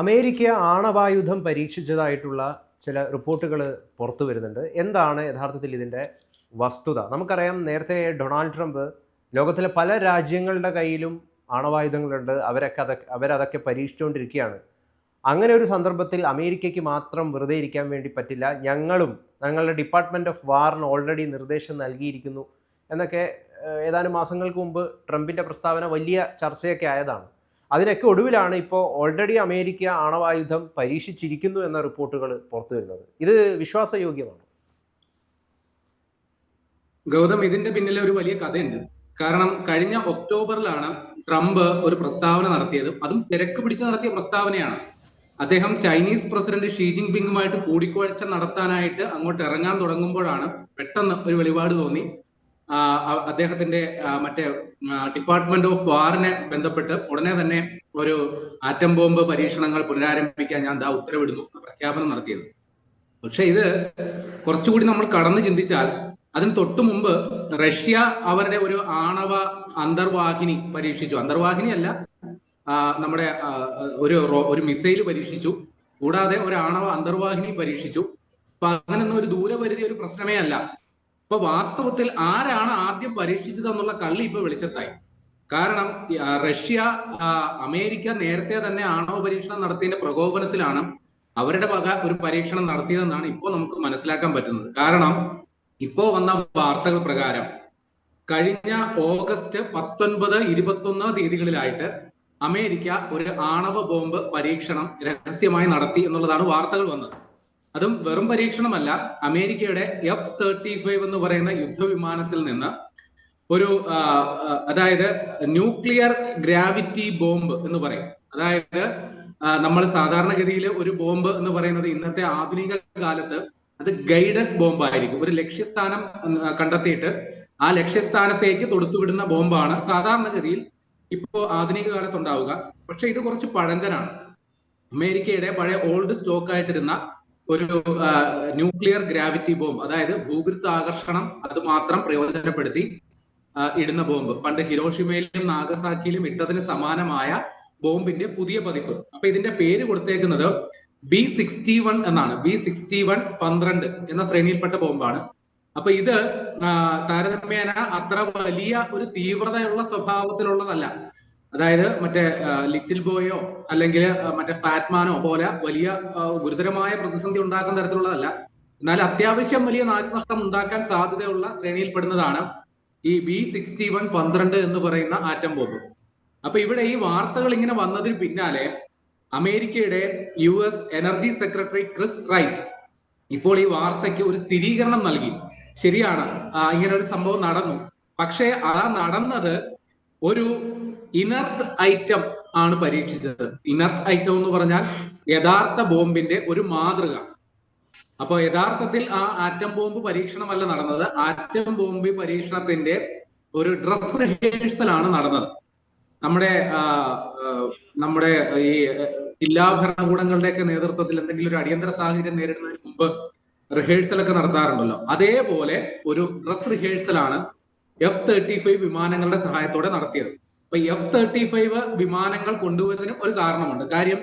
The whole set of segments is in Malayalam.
അമേരിക്ക ആണവായുധം പരീക്ഷിച്ചതായിട്ടുള്ള ചില റിപ്പോർട്ടുകൾ പുറത്തു വരുന്നുണ്ട്. എന്താണ് യഥാർത്ഥത്തിൽ ഇതിന്റെ വസ്തുത? നമുക്കറിയാം നേരത്തെ ഡൊണാൾഡ് ട്രംപ് ലോകത്തിലെ പല രാജ്യങ്ങളുടെ കയ്യിലും ആണവായുധങ്ങളുണ്ട്. അവരൊക്കെ അതൊക്കെ അവരതൊക്കെ പരീക്ഷിച്ചുകൊണ്ടിരിക്കുകയാണ്. അങ്ങനെ ഒരു സന്ദർഭത്തിൽ അമേരിക്കയ്ക്ക് മാത്രം വെറുതെ ഇരിക്കാൻ വേണ്ടി പറ്റില്ല. ഞങ്ങളും ഞങ്ങളുടെ ഡിപ്പാർട്ട്മെന്റ് ഓഫ് വാറിന് ഓൾറെഡി നിർദ്ദേശം നൽകിയിരിക്കുന്നു. എന്നൊക്കെ ഏതാനും മാസങ്ങൾക്ക് മുമ്പ് ട്രംപിന്റെ പ്രസ്താവന വലിയ ചർച്ചയൊക്കെ ആയതാണ്. അതിനൊക്കെ ഒടുവിലാണ് ഇപ്പോൾ ഓൾറെഡി അമേരിക്ക ആണവായുധം പരീക്ഷിച്ചിരിക്കുന്നു എന്ന റിപ്പോർട്ടുകൾ പുറത്തു വരുന്നത്. ഇത് വിശ്വാസയോഗ്യമാണ്? ഗൗതം ഇതിന്റെ പിന്നിൽ ഒരു വലിയ കഥയുണ്ട്. കാരണം കഴിഞ്ഞ ഒക്ടോബറിലാണ് ട്രംപ് ഒരു പ്രസ്താവന നടത്തിയത്. അതും തിരക്ക് പിടിച്ച് നടത്തിയ പ്രസ്താവനയാണ്. അദ്ദേഹം ചൈനീസ് പ്രസിഡന്റ് ഷീ ജിൻ പിങ്ങുമായിട്ട് കൂടിക്കാഴ്ച നടത്താനായിട്ട് അങ്ങോട്ട് ഇറങ്ങാൻ തുടങ്ങുമ്പോഴാണ് പെട്ടെന്ന് ഒരു വെളിപാട് തോന്നി. അദ്ദേഹത്തിന്റെ മറ്റേ ഡിപ്പാർട്ട്മെന്റ് ഓഫ് വാറിനെ ബന്ധപ്പെട്ട് ഉടനെ തന്നെ ഒരു ആറ്റം ബോംബ് പരീക്ഷണങ്ങൾ പുനരാരംഭിക്കാൻ ഞാൻ ദാ ഉത്തരവിടുന്നു പ്രഖ്യാപനം നടത്തിയത്. പക്ഷെ ഇത് കുറച്ചുകൂടി നമ്മൾ കടന്നു ചിന്തിച്ചാൽ അതിന് തൊട്ടു മുമ്പ് റഷ്യ അവരുടെ ഒരു ആണവ അന്തർവാഹിനി പരീക്ഷിച്ചു. അന്തർവാഹിനി അല്ല നമ്മുടെ ഒരു ഒരു മിസൈൽ പരീക്ഷിച്ചു. കൂടാതെ ഒരു ആണവ അന്തർവാഹിനി പരീക്ഷിച്ചു. അപ്പൊ അങ്ങനൊന്നും ഒരു ദൂരപരിധി ഒരു പ്രശ്നമേ അല്ല. അപ്പൊ വാസ്തവത്തിൽ ആരാണ് ആദ്യം പരീക്ഷിച്ചത് എന്നുള്ള കള്ളി ഇപ്പൊ വെളിച്ചത്തായി. കാരണം റഷ്യ അമേരിക്ക നേരത്തെ തന്നെ ആണവ പരീക്ഷണം നടത്തിയതിന്റെ പ്രകോപനത്തിലാണ് അവരുടെ വക ഒരു പരീക്ഷണം നടത്തിയതെന്നാണ് ഇപ്പോൾ നമുക്ക് മനസ്സിലാക്കാൻ പറ്റുന്നത്. കാരണം ഇപ്പോ വന്ന വാർത്തകൾ പ്രകാരം കഴിഞ്ഞ ഓഗസ്റ്റ് പത്തൊൻപത് ഇരുപത്തൊന്ന് തീയതികളിലായിട്ട് അമേരിക്ക ഒരു ആണവ ബോംബ് പരീക്ഷണം രഹസ്യമായി നടത്തി എന്നുള്ളതാണ് വാർത്തകൾ വന്നത്. അതും വെറും പരീക്ഷണമല്ല. അമേരിക്കയുടെ എഫ് തേർട്ടി ഫൈവ് എന്ന് പറയുന്ന യുദ്ധവിമാനത്തിൽ നിന്ന് ഒരു അതായത് ന്യൂക്ലിയർ ഗ്രാവിറ്റി ബോംബ് എന്ന് പറയും. അതായത് നമ്മൾ സാധാരണഗതിയിൽ ഒരു ബോംബ് എന്ന് പറയുന്നത് ഇന്നത്തെ ആധുനിക കാലത്ത് അത് ഗൈഡഡ് ബോംബ് ആയിരിക്കും ഒരു ലക്ഷ്യസ്ഥാനം കണ്ടെത്തിയിട്ട് ആ ലക്ഷ്യസ്ഥാനത്തേക്ക് തൊടുത്തുവിടുന്ന ബോംബാണ് സാധാരണഗതിയിൽ ഇപ്പോൾ ആധുനിക കാലത്ത് ഉണ്ടാവുക പക്ഷെ ഇത് കുറച്ച് പഴഞ്ചനാണ്. അമേരിക്കയുടെ പഴയ ഓൾഡ് സ്റ്റോക്ക് ആയിട്ടിരുന്ന ഒരു ന്യൂക്ലിയർ ഗ്രാവിറ്റി ബോംബ് അതായത് ഭൂഗുരുത്വാകർഷണം അത് മാത്രം പ്രയോജനപ്പെടുത്തി ഇടുന്ന ബോംബ്. പണ്ട് ഹിരോഷിമയിലും നാഗസാക്കിയിലും ഇട്ടതിന് സമാനമായ ബോംബിന്റെ പുതിയ പതിപ്പ്. അപ്പൊ ഇതിന്റെ പേര് കൊടുത്തേക്കുന്നത് ബി സിക്സ്റ്റി വൺ എന്നാണ്. ബി സിക്സ്റ്റി വൺ പന്ത്രണ്ട് എന്ന ശ്രേണിയിൽപ്പെട്ട ബോംബാണ്. അപ്പൊ ഇത് താരതമ്യേന അത്ര വലിയ ഒരു തീവ്രതയുള്ള സ്വഭാവത്തിലുള്ളതല്ല. അതായത് മറ്റേ ലിറ്റിൽ ബോയോ അല്ലെങ്കിൽ മറ്റേ ഫാറ്റ്മാനോ പോലെ വലിയ ഗുരുതരമായ പ്രതിസന്ധി ഉണ്ടാക്കുന്ന തരത്തിലുള്ളതല്ല. എന്നാൽ അത്യാവശ്യം വലിയ നാശനഷ്ടം ഉണ്ടാക്കാൻ സാധ്യതയുള്ള ശ്രേണിയിൽപ്പെടുന്നതാണ് ഈ ബി സിക്സ്റ്റി വൺ പന്ത്രണ്ട് എന്ന് പറയുന്ന ആറ്റം ബോംബ്. അപ്പൊ ഇവിടെ ഈ വാർത്തകൾ ഇങ്ങനെ വന്നതിന് പിന്നാലെ അമേരിക്കയുടെ U S energy secretary Chris Wright ഇപ്പോൾ ഈ വാർത്തയ്ക്ക് ഒരു സ്ഥിരീകരണം നൽകി. ശരിയാണ് ഇങ്ങനെ ഒരു സംഭവം നടന്നു. പക്ഷേ ആ നടന്നത് ഒരു ഇനർട്ട് ഐറ്റം ആണ് പരീക്ഷിച്ചത്. ഇനർട്ട് ഐറ്റം എന്ന് പറഞ്ഞാൽ യഥാർത്ഥ ബോംബിന്റെ ഒരു മാതൃക. അപ്പൊ യഥാർത്ഥത്തിൽ ആ ആറ്റം ബോംബ് പരീക്ഷണമല്ല നടന്നത്. ആറ്റം ബോംബ് പരീക്ഷണത്തിന്റെ ഒരു ഡ്രസ് റിഹേഴ്സൽ ആണ് നടന്നത്. നമ്മുടെ നമ്മുടെ ഈ ജില്ലാ ഭരണകൂടങ്ങളുടെയൊക്കെ നേതൃത്വത്തിൽ എന്തെങ്കിലും ഒരു അടിയന്തര സാഹചര്യം നേരിടുന്നതിന് മുമ്പ് റിഹേഴ്സൽ ഒക്കെ നടത്താറുണ്ടല്ലോ. അതേപോലെ ഒരു ഡ്രസ് റിഹേഴ്സൽ ആണ് എഫ് തേർട്ടി ഫൈവ് വിമാനങ്ങളുടെ സഹായത്തോടെ നടത്തിയത്. അപ്പൊ എഫ് തേർട്ടി ഫൈവ് വിമാനങ്ങൾ കൊണ്ടുവരുന്നതിന് ഒരു കാരണമുണ്ട്. കാര്യം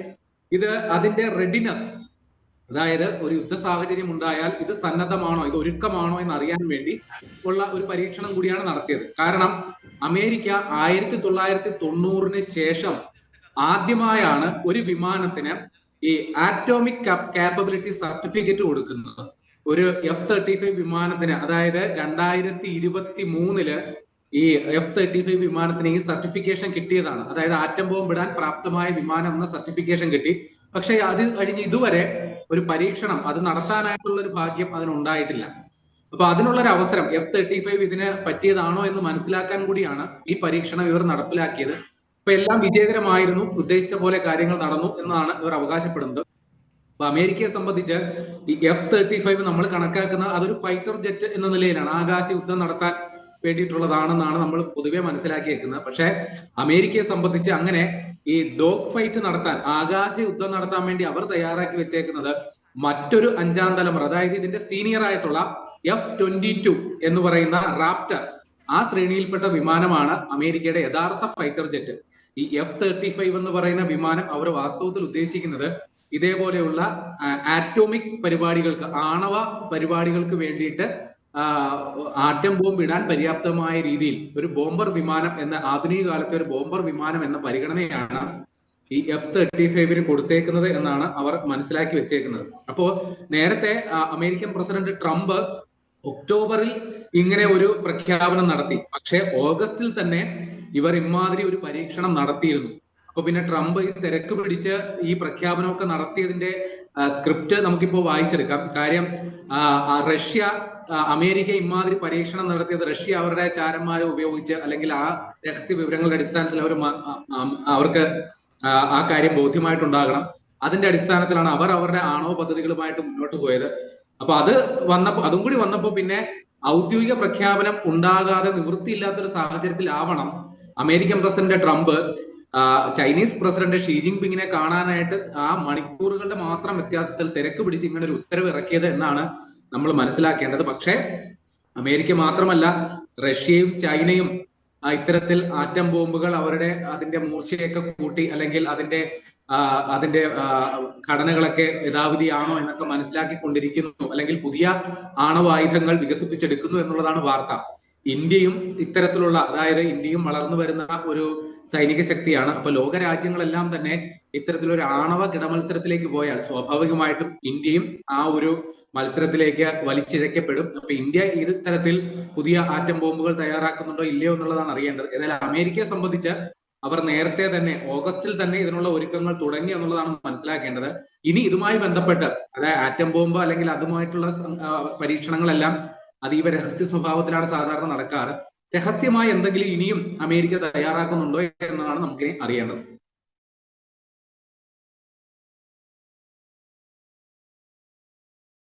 ഇത് അതിന്റെ റെഡിനെസ് അതായത് ഒരു യുദ്ധ സാഹചര്യം ഉണ്ടായാൽ ഇത് സന്നദ്ധമാണോ ഇത് ഒരുക്കമാണോ എന്ന് അറിയാൻ വേണ്ടി ഉള്ള ഒരു പരീക്ഷണം കൂടിയാണ് നടത്തിയത്. കാരണം അമേരിക്ക ആയിരത്തി തൊള്ളായിരത്തി തൊണ്ണൂറിന് ശേഷം ആദ്യമായാണ് ഒരു വിമാനത്തിന് ഈ ആറ്റോമിക് കാപ്പബിലിറ്റി സർട്ടിഫിക്കറ്റ് കൊടുക്കുന്നത്. ഒരു എഫ് തേർട്ടി ഫൈവ് വിമാനത്തിന് അതായത് രണ്ടായിരത്തി ഇരുപത്തി മൂന്നിൽ ഈ എഫ് തേർട്ടി ഫൈവ് വിമാനത്തിന് ഈ സർട്ടിഫിക്കേഷൻ കിട്ടിയതാണ്. അതായത് ആറ്റം ബോംബ് ഇടാൻ പ്രാപ്തമായ വിമാനം എന്ന സർട്ടിഫിക്കേഷൻ കിട്ടി. പക്ഷെ അത് കഴിഞ്ഞ് ഇതുവരെ ഒരു പരീക്ഷണം അത് നടത്താനായിട്ടുള്ള ഒരു ഭാഗ്യം അതിനുണ്ടായിട്ടില്ല. അപ്പൊ അതിനുള്ള ഒരു അവസരം എഫ് തേർട്ടി ഫൈവ് ഇതിന് പറ്റിയതാണോ എന്ന് മനസ്സിലാക്കാൻ കൂടിയാണ് ഈ പരീക്ഷണം ഇവർ നടപ്പിലാക്കിയത്. അപ്പൊ എല്ലാം വിജയകരമായിരുന്നു ഉദ്ദേശിച്ച പോലെ കാര്യങ്ങൾ നടന്നു എന്നാണ് ഇവർ അവകാശപ്പെടുന്നത്. അപ്പൊ അമേരിക്കയെ സംബന്ധിച്ച് ഈ എഫ് തേർട്ടി ഫൈവ് നമ്മൾ കണക്കാക്കുന്ന അതൊരു ഫൈറ്റർ ജെറ്റ് എന്ന നിലയിലാണ്. ആകാശ യുദ്ധം നടത്താൻ വേണ്ടിയിട്ടുള്ളതാണെന്നാണ് നമ്മൾ പൊതുവെ മനസ്സിലാക്കിയേക്കുന്നത്. പക്ഷേ അമേരിക്കയെ സംബന്ധിച്ച് അങ്ങനെ ഈ ഡോഗ് ഫൈറ്റ് നടത്താൻ ആകാശ യുദ്ധം നടത്താൻ വേണ്ടി അവർ തയ്യാറാക്കി വെച്ചേക്കുന്നത് മറ്റൊരു അഞ്ചാം തലമുറ അതായത് ഇതിന്റെ സീനിയർ ആയിട്ടുള്ള എഫ് ട്വന്റി ടു എന്ന് പറയുന്ന റാപ്റ്റർ ആ ശ്രേണിയിൽപ്പെട്ട വിമാനമാണ് അമേരിക്കയുടെ യഥാർത്ഥ ഫൈറ്റർ ജെറ്റ് ഈ എഫ് തേർട്ടി ഫൈവ് എന്ന് പറയുന്ന വിമാനം അവർ വാസ്തവത്തിൽ ഉദ്ദേശിക്കുന്നത് ഇതേപോലെയുള്ള ആറ്റോമിക് പരിപാടികൾക്ക് ആണവ പരിപാടികൾക്ക് വേണ്ടിയിട്ട് ആറ്റം ബോംബ് ഇടാൻ പര്യാപ്തമായ രീതിയിൽ ഒരു ബോംബർ വിമാനം എന്ന ആധുനിക കാലത്തെ ഒരു ബോംബർ വിമാനം എന്ന പരിഗണനയാണ് ഈ എഫ് തേർട്ടി ഫൈവിന് കൊടുത്തേക്കുന്നത് എന്നാണ് അവർ മനസ്സിലാക്കി വെച്ചേക്കുന്നത്. അപ്പോ നേരത്തെ അമേരിക്കൻ പ്രസിഡന്റ് ട്രംപ് ഒക്ടോബറിൽ ഇങ്ങനെ ഒരു പ്രഖ്യാപനം നടത്തി. പക്ഷേ ഓഗസ്റ്റിൽ തന്നെ ഇവർ ഇമാതിരി ഒരു പരീക്ഷണം നടത്തിയിരുന്നു. അപ്പൊ പിന്നെ ട്രംപ് ഈ തിരക്ക് പിടിച്ച് ഈ പ്രഖ്യാപനമൊക്കെ നടത്തിയതിന്റെ സ്ക്രിപ്റ്റ് നമുക്കിപ്പോ വായിച്ചെടുക്കാം. കാര്യം റഷ്യ അമേരിക്ക ഇമാതിരി പരീക്ഷണം നടത്തിയത് റഷ്യ അവരുടെ ചാരന്മാരെ ഉപയോഗിച്ച് അല്ലെങ്കിൽ ആ രഹസ്യ വിവരങ്ങളുടെ അടിസ്ഥാനത്തിൽ അവർ അവർക്ക് ആ, കാര്യം ബോധ്യമായിട്ടുണ്ടാകണം. അതിന്റെ അടിസ്ഥാനത്തിലാണ് അവർ അവരുടെ ആണവ പദ്ധതികളുമായിട്ട് മുന്നോട്ട് പോയത്. അപ്പൊ അത് വന്നപ്പോ അതും കൂടി വന്നപ്പോ പിന്നെ ഔദ്യോഗിക പ്രഖ്യാപനം ഉണ്ടാകാതെ നിവൃത്തിയില്ലാത്തൊരു സാഹചര്യത്തിലാവണം. American president Trump Chinese president Xi ജിൻപിങ്ങിനെ കാണാനായിട്ട് ആ മണിക്കൂറുകളുടെ മാത്രം വ്യത്യാസത്തിൽ തിരക്ക് പിടിച്ച് ഇങ്ങനെ ഒരു ഉത്തരവ് ഇറക്കിയത് എന്നാണ് നമ്മൾ മനസ്സിലാക്കേണ്ടത്. പക്ഷേ അമേരിക്ക മാത്രമല്ല റഷ്യയും ചൈനയും ഇത്തരത്തിൽ ആറ്റം ബോംബുകൾ അവരുടെ അതിന്റെ മൂർച്ചയൊക്കെ കൂട്ടി അല്ലെങ്കിൽ അതിന്റെ അതിന്റെ ഘടനകളൊക്കെ യഥാവിധിയാണോ എന്നൊക്കെ മനസ്സിലാക്കിക്കൊണ്ടിരിക്കുന്നു. അല്ലെങ്കിൽ പുതിയ ആണവായുധങ്ങൾ വികസിപ്പിച്ചെടുക്കുന്നു എന്നുള്ളതാണ് വാർത്ത. ഇന്ത്യയും ഇത്തരത്തിലുള്ള അതായത് ഇന്ത്യയും വളർന്നു വരുന്ന ഒരു സൈനിക ശക്തിയാണ്. അപ്പൊ ലോക രാജ്യങ്ങളെല്ലാം തന്നെ ഇത്തരത്തിലൊരു ആണവ കിടമത്സരത്തിലേക്ക് പോയാൽ സ്വാഭാവികമായിട്ടും ഇന്ത്യയും ആ ഒരു മത്സരത്തിലേക്ക് വലിച്ചിഴക്കപ്പെടും അപ്പൊ ഇന്ത്യ ഏത് തരത്തിൽ പുതിയ ആറ്റം ബോംബുകൾ തയ്യാറാക്കുന്നുണ്ടോ ഇല്ലയോ എന്നുള്ളതാണ് അറിയേണ്ടത്. എന്നാൽ അമേരിക്കയെ സംബന്ധിച്ച് അവർ നേരത്തെ തന്നെ ഓഗസ്റ്റിൽ തന്നെ ഇതിനുള്ള ഒരുക്കങ്ങൾ തുടങ്ങി എന്നുള്ളതാണ് മനസ്സിലാക്കേണ്ടത്. ഇനി ഇതുമായി ബന്ധപ്പെട്ട് അതായത് ആറ്റം ബോംബ് അല്ലെങ്കിൽ അതുമായിട്ടുള്ള പരീക്ഷണങ്ങളെല്ലാം അതീവ രഹസ്യ സ്വഭാവത്തിലാണ് സാധാരണ നടക്കാറ്. രഹസ്യമായി എന്തെങ്കിലും ഇനിയും അമേരിക്ക തയ്യാറാക്കുന്നുണ്ടോ എന്നതാണ് നമുക്ക് അറിയേണ്ടത്.